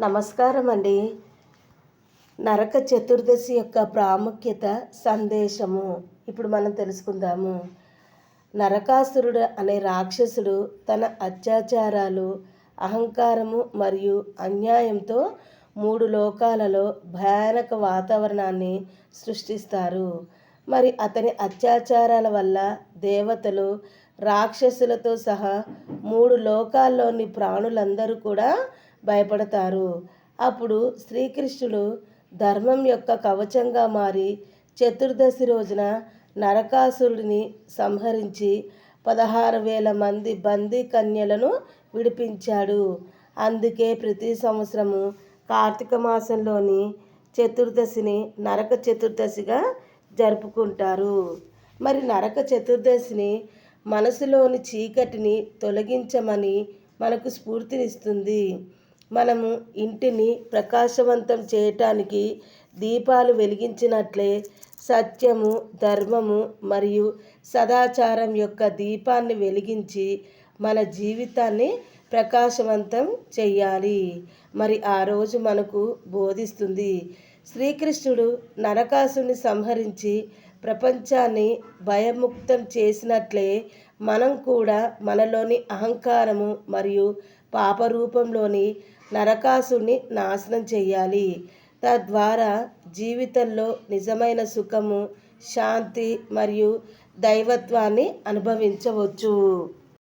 నమస్కారం అండి నరక చతుర్దశి యొక్క ప్రాముఖ్యత సందేశము. ఇప్పుడు మనం తెలుసుకుందాము. నరకాసురుడు అనే రాక్షసుడు తన అత్యాచారాలు అహంకారము మరియు అన్యాయంతో మూడు లోకాలలో భయానక వాతావరణాన్ని సృష్టిస్తారు. మరి అతని అత్యాచారాల వల్ల దేవతలు రాక్షసులతో సహా మూడు లోకాల్లోని ప్రాణులందరూ కూడా భయపడతారు. అప్పుడు శ్రీకృష్ణుడు ధర్మం యొక్క కవచంగా మారి చతుర్దశి రోజున నరకాసురుడిని సంహరించి పదహారు వేల మంది బందీ కన్యలను విడిపించాడు. అందుకే ప్రతి సంవత్సరము కార్తీక మాసంలోని చతుర్దశిని నరక చతుర్దశిగా జరుపుకుంటారు. మరి నరక చతుర్దశిని మనసులోని చీకటిని తొలగించమని మనకు స్ఫూర్తినిస్తుంది. మనము ఇంటిని ప్రకాశవంతం చేయటానికి దీపాలు వెలిగించినట్లే సత్యము ధర్మము మరియు సదాచారం యొక్క దీపాన్ని వెలిగించి మన జీవితాన్ని ప్రకాశవంతం చెయ్యాలి. మరి ఆ రోజు మనకు బోధిస్తుంది శ్రీకృష్ణుడు నరకాసుని సంహరించి ప్రపంచాన్ని భయముక్తం చేసినట్లే మనం కూడా మనలోని అహంకారము మరియు పాపరూపంలోని నరకాసుని నాశనం చేయాలి తద్వారా జీవితంలో నిజమైన సుఖము శాంతి మరియు దైవత్వాన్ని అనుభవించవచ్చు.